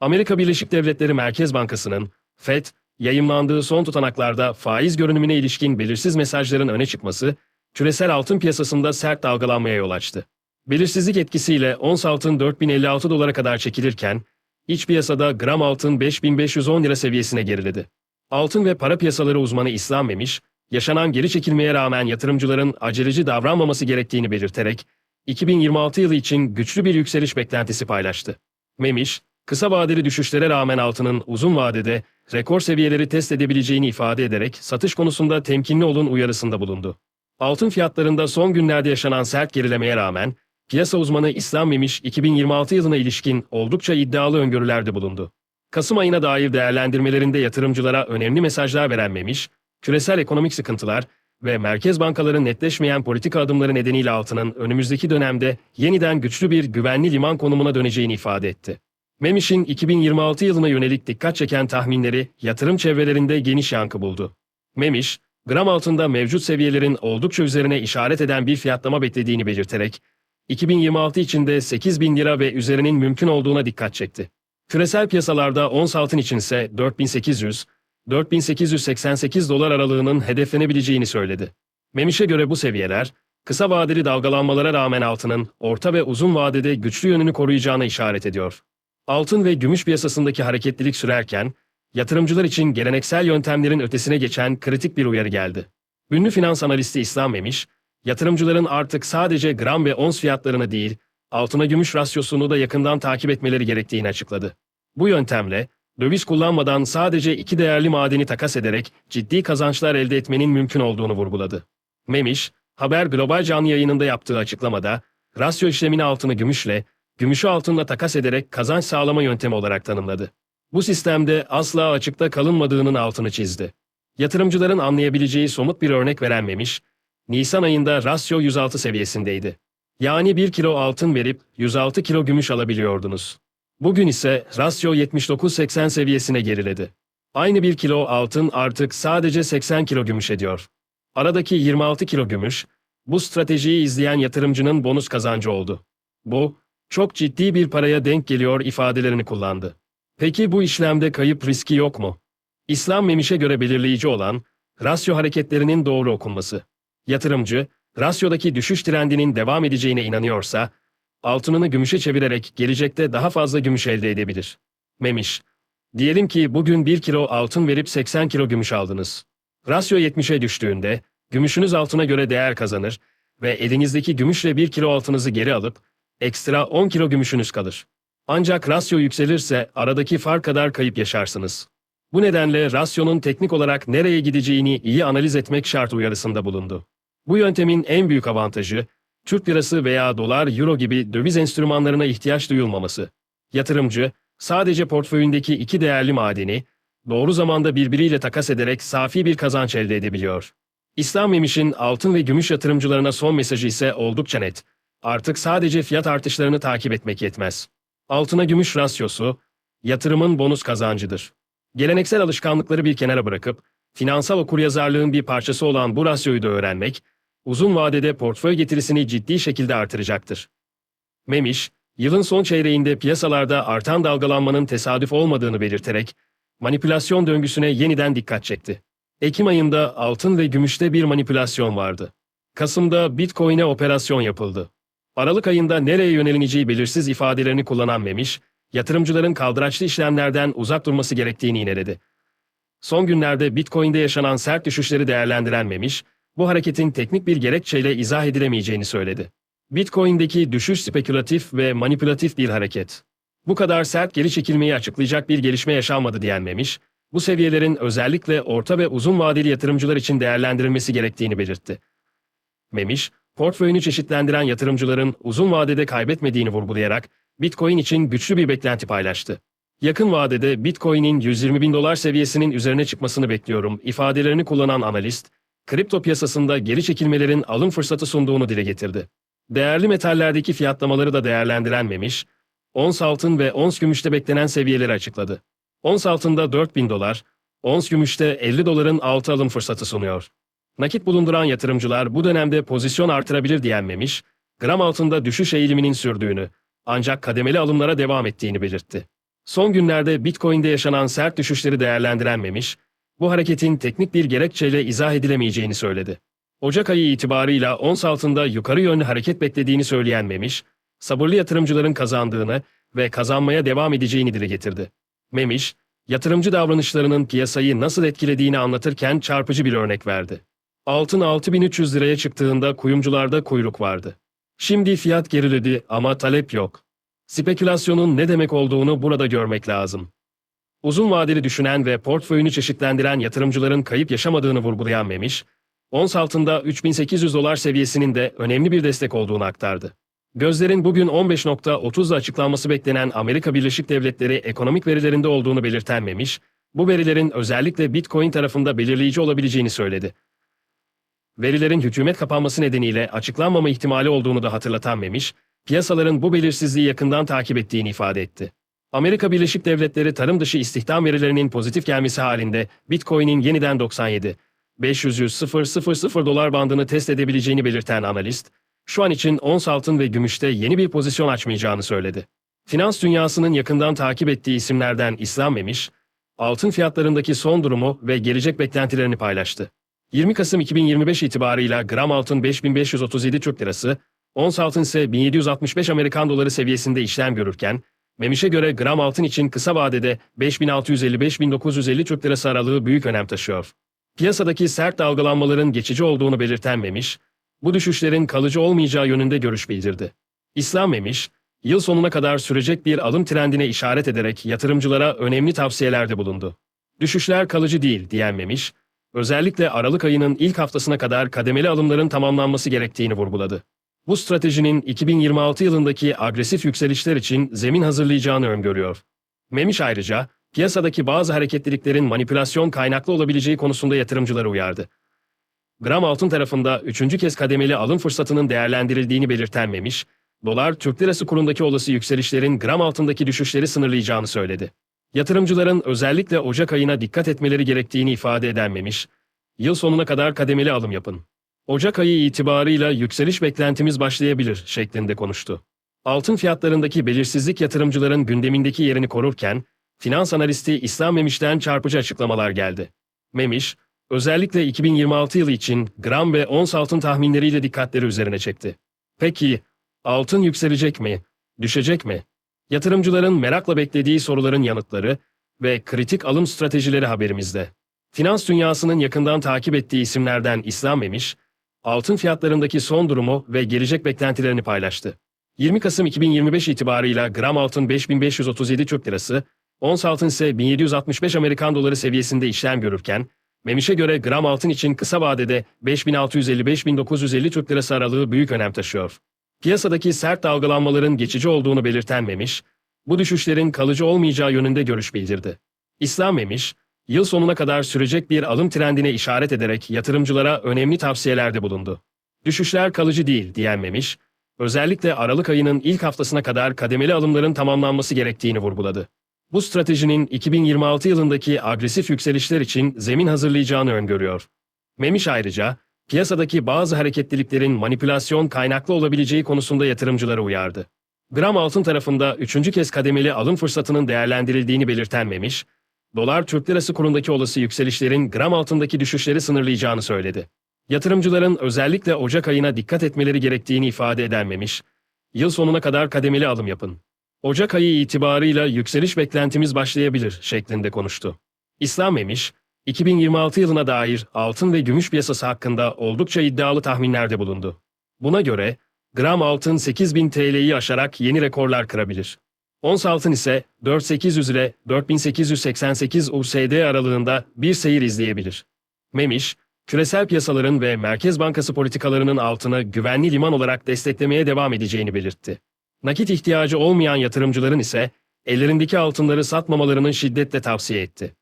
Amerika Birleşik Devletleri Merkez Bankası'nın FED yayımlandığı son tutanaklarda faiz görünümüne ilişkin belirsiz mesajların öne çıkması küresel altın piyasasında sert dalgalanmaya yol açtı. Belirsizlik etkisiyle ons altın 4056 dolara kadar çekilirken iç piyasada gram altın 5510 lira seviyesine geriledi. Altın ve para piyasaları uzmanı İslam Memiş, yaşanan geri çekilmeye rağmen yatırımcıların aceleci davranmaması gerektiğini belirterek 2026 yılı için güçlü bir yükseliş beklentisi paylaştı. Memiş, kısa vadeli düşüşlere rağmen altının uzun vadede rekor seviyeleri test edebileceğini ifade ederek satış konusunda temkinli olun uyarısında bulundu. Altın fiyatlarında son günlerde yaşanan sert gerilemeye rağmen piyasa uzmanı İslam Memiş 2026 yılına ilişkin oldukça iddialı öngörülerde bulundu. Kasım ayına dair değerlendirmelerinde yatırımcılara önemli mesajlar veren Memiş, küresel ekonomik sıkıntılar ve merkez bankaların netleşmeyen politika adımları nedeniyle altının önümüzdeki dönemde yeniden güçlü bir güvenli liman konumuna döneceğini ifade etti. Memiş'in 2026 yılına yönelik dikkat çeken tahminleri yatırım çevrelerinde geniş yankı buldu. Memiş, gram altında mevcut seviyelerin oldukça üzerine işaret eden bir fiyatlama beklediğini belirterek, 2026 içinde 8 bin lira ve üzerinin mümkün olduğuna dikkat çekti. Küresel piyasalarda ons altın içinse 4800, 4888 dolar aralığının hedeflenebileceğini söyledi. Memiş'e göre bu seviyeler, kısa vadeli dalgalanmalara rağmen altının orta ve uzun vadede güçlü yönünü koruyacağına işaret ediyor. Altın ve gümüş piyasasındaki hareketlilik sürerken, yatırımcılar için geleneksel yöntemlerin ötesine geçen kritik bir uyarı geldi. Ünlü finans analisti İslam Memiş, yatırımcıların artık sadece gram ve ons fiyatlarını değil, altına gümüş rasyosunu da yakından takip etmeleri gerektiğini açıkladı. Bu yöntemle, döviz kullanmadan sadece iki değerli madeni takas ederek ciddi kazançlar elde etmenin mümkün olduğunu vurguladı. Memiş, Haber Global canlı yayınında yaptığı açıklamada, rasyo işlemini altını gümüşle, gümüşü altınla takas ederek kazanç sağlama yöntemi olarak tanımladı. Bu sistemde asla açıkta kalınmadığının altını çizdi. Yatırımcıların anlayabileceği somut bir örnek veren Memiş, Nisan ayında rasyo 106 seviyesindeydi. Yani 1 kilo altın verip 106 kilo gümüş alabiliyordunuz. Bugün ise rasyo 79-80 seviyesine geriledi. Aynı 1 kilo altın artık sadece 80 kilo gümüş ediyor. Aradaki 26 kilo gümüş, bu stratejiyi izleyen yatırımcının bonus kazancı oldu. Bu, çok ciddi bir paraya denk geliyor ifadelerini kullandı. Peki bu işlemde kayıp riski yok mu? İslam Memiş'e göre belirleyici olan, rasyo hareketlerinin doğru okunması. Yatırımcı, rasyodaki düşüş trendinin devam edeceğine inanıyorsa, altınını gümüşe çevirerek gelecekte daha fazla gümüş elde edebilir. Memiş, diyelim ki bugün 1 kilo altın verip 80 kilo gümüş aldınız. Rasyo 70'e düştüğünde, gümüşünüz altına göre değer kazanır ve elinizdeki gümüşle 1 kilo altınızı geri alıp, ekstra 10 kilo gümüşünüz kalır. Ancak rasyo yükselirse aradaki fark kadar kayıp yaşarsınız. Bu nedenle rasyonun teknik olarak nereye gideceğini iyi analiz etmek şart uyarısında bulundu. Bu yöntemin en büyük avantajı, Türk lirası veya dolar, euro gibi döviz enstrümanlarına ihtiyaç duyulmaması. Yatırımcı, sadece portföyündeki iki değerli madeni, doğru zamanda birbiriyle takas ederek safi bir kazanç elde edebiliyor. İslam Memiş'in altın ve gümüş yatırımcılarına son mesajı ise oldukça net. Artık sadece fiyat artışlarını takip etmek yetmez. Altına gümüş rasyosu, yatırımın bonus kazancıdır. Geleneksel alışkanlıkları bir kenara bırakıp, finansal okuryazarlığın bir parçası olan bu rasyoyu da öğrenmek, uzun vadede portföy getirisini ciddi şekilde artıracaktır. Memiş, yılın son çeyreğinde piyasalarda artan dalgalanmanın tesadüf olmadığını belirterek, manipülasyon döngüsüne yeniden dikkat çekti. Ekim ayında altın ve gümüşte bir manipülasyon vardı. Kasım'da Bitcoin'e operasyon yapıldı. Aralık ayında nereye yönelineceği belirsiz ifadelerini kullanan Memiş, yatırımcıların kaldıraçlı işlemlerden uzak durması gerektiğini ineledi. Son günlerde Bitcoin'de yaşanan sert düşüşleri değerlendiren Memiş, bu hareketin teknik bir gerekçeyle izah edilemeyeceğini söyledi. Bitcoin'deki düşüş spekülatif ve manipülatif bir hareket. Bu kadar sert geri çekilmeyi açıklayacak bir gelişme yaşanmadı diyen Memiş, bu seviyelerin özellikle orta ve uzun vadeli yatırımcılar için değerlendirilmesi gerektiğini belirtti. Memiş, portföyünü çeşitlendiren yatırımcıların uzun vadede kaybetmediğini vurgulayarak Bitcoin için güçlü bir beklenti paylaştı. Yakın vadede Bitcoin'in 120 bin dolar seviyesinin üzerine çıkmasını bekliyorum ifadelerini kullanan analist, kripto piyasasında geri çekilmelerin alım fırsatı sunduğunu dile getirdi. Değerli metallerdeki fiyatlamaları da değerlendiren Memiş, ons altın ve ons gümüşte beklenen seviyeleri açıkladı. Ons altında 4000 dolar, ons gümüşte 50 doların altı alım fırsatı sunuyor. Nakit bulunduran yatırımcılar bu dönemde pozisyon artırabilir diyen Memiş, gram altında düşüş eğiliminin sürdüğünü, ancak kademeli alımlara devam ettiğini belirtti. Son günlerde Bitcoin'de yaşanan sert düşüşleri değerlendiren Memiş, bu hareketin teknik bir gerekçeyle izah edilemeyeceğini söyledi. Ocak ayı itibarıyla ons altında yukarı yönlü hareket beklediğini söyleyen Memiş, sabırlı yatırımcıların kazandığını ve kazanmaya devam edeceğini dile getirdi. Memiş, yatırımcı davranışlarının piyasayı nasıl etkilediğini anlatırken çarpıcı bir örnek verdi. Altın 6300 liraya çıktığında kuyumcularda kuyruk vardı. Şimdi fiyat geriledi ama talep yok. Spekülasyonun ne demek olduğunu burada görmek lazım. Uzun vadeli düşünen ve portföyünü çeşitlendiren yatırımcıların kayıp yaşamadığını vurgulayan Memiş, ons altında 3800 dolar seviyesinin de önemli bir destek olduğunu aktardı. Gözlerin bugün 15.30'da açıklanması beklenen Amerika Birleşik Devletleri ekonomik verilerinde olduğunu belirten Memiş, bu verilerin özellikle Bitcoin tarafında belirleyici olabileceğini söyledi. Verilerin hükümet kapanması nedeniyle açıklanmama ihtimali olduğunu da hatırlatan Memiş, piyasaların bu belirsizliği yakından takip ettiğini ifade etti. Amerika Birleşik Devletleri tarım dışı istihdam verilerinin pozitif gelmesi halinde Bitcoin'in yeniden 97 500 000 dolar bandını test edebileceğini belirten analist, şu an için ons altın ve gümüşte yeni bir pozisyon açmayacağını söyledi. Finans dünyasının yakından takip ettiği isimlerden İslam Memiş, altın fiyatlarındaki son durumu ve gelecek beklentilerini paylaştı. 20 Kasım 2025 itibarıyla gram altın 5537 Türk Lirası, ons altın ise 1765 Amerikan Doları seviyesinde işlem görürken, Memiş'e göre gram altın için kısa vadede 5655-1950 Türk Lirası aralığı büyük önem taşıyor. Piyasadaki sert dalgalanmaların geçici olduğunu belirten Memiş, bu düşüşlerin kalıcı olmayacağı yönünde görüş bildirdi. İslam Memiş, yıl sonuna kadar sürecek bir alım trendine işaret ederek yatırımcılara önemli tavsiyelerde bulundu. Düşüşler kalıcı değil diyen Memiş, özellikle Aralık ayının ilk haftasına kadar kademeli alımların tamamlanması gerektiğini vurguladı. Bu stratejinin 2026 yılındaki agresif yükselişler için zemin hazırlayacağını öngörüyor. Memiş ayrıca, piyasadaki bazı hareketliliklerin manipülasyon kaynaklı olabileceği konusunda yatırımcıları uyardı. Gram altın tarafında üçüncü kez kademeli alım fırsatının değerlendirildiğini belirten Memiş, dolar Türk lirası kurundaki olası yükselişlerin gram altındaki düşüşleri sınırlayacağını söyledi. Yatırımcıların özellikle Ocak ayına dikkat etmeleri gerektiğini ifade eden Memiş, yıl sonuna kadar kademeli alım yapın. Ocak ayı itibarıyla yükseliş beklentimiz başlayabilir şeklinde konuştu. Altın fiyatlarındaki belirsizlik yatırımcıların gündemindeki yerini korurken, finans analisti İslam Memiş'ten çarpıcı açıklamalar geldi. Memiş, özellikle 2026 yılı için gram ve ons altın tahminleriyle dikkatleri üzerine çekti. Peki, altın yükselecek mi, düşecek mi? Yatırımcıların merakla beklediği soruların yanıtları ve kritik alım stratejileri haberimizde. Finans dünyasının yakından takip ettiği isimlerden İslam Memiş, altın fiyatlarındaki son durumu ve gelecek beklentilerini paylaştı. 20 Kasım 2025 itibarıyla gram altın 5537 Türk Lirası, ons altın ise 1765 Amerikan Doları seviyesinde işlem görürken, Memiş'e göre gram altın için kısa vadede 5650-5950 Türk Lirası aralığı büyük önem taşıyor. Piyasadaki sert dalgalanmaların geçici olduğunu belirten Memiş, bu düşüşlerin kalıcı olmayacağı yönünde görüş bildirdi. İslam Memiş, yıl sonuna kadar sürecek bir alım trendine işaret ederek yatırımcılara önemli tavsiyelerde bulundu. Düşüşler kalıcı değil diyen Memiş, özellikle Aralık ayının ilk haftasına kadar kademeli alımların tamamlanması gerektiğini vurguladı. Bu stratejinin 2026 yılındaki agresif yükselişler için zemin hazırlayacağını öngörüyor. Memiş ayrıca, piyasadaki bazı hareketliliklerin manipülasyon kaynaklı olabileceği konusunda yatırımcıları uyardı. Gram altın tarafında üçüncü kez kademeli alım fırsatının değerlendirildiğini belirten Memiş, dolar Türk lirası kurundaki olası yükselişlerin gram altındaki düşüşleri sınırlayacağını söyledi. Yatırımcıların özellikle Ocak ayına dikkat etmeleri gerektiğini ifade eden Memiş, yıl sonuna kadar kademeli alım yapın. Ocak ayı itibarıyla yükseliş beklentimiz başlayabilir şeklinde konuştu. İslam Memiş, 2026 yılına dair altın ve gümüş piyasası hakkında oldukça iddialı tahminlerde bulundu. Buna göre gram altın 8000 TL'yi aşarak yeni rekorlar kırabilir. Ons altın ise 4800 ile 4888 USD aralığında bir seyir izleyebilir. Memiş, küresel piyasaların ve Merkez Bankası politikalarının altını güvenli liman olarak desteklemeye devam edeceğini belirtti. Nakit ihtiyacı olmayan yatırımcıların ise ellerindeki altınları satmamalarını şiddetle tavsiye etti.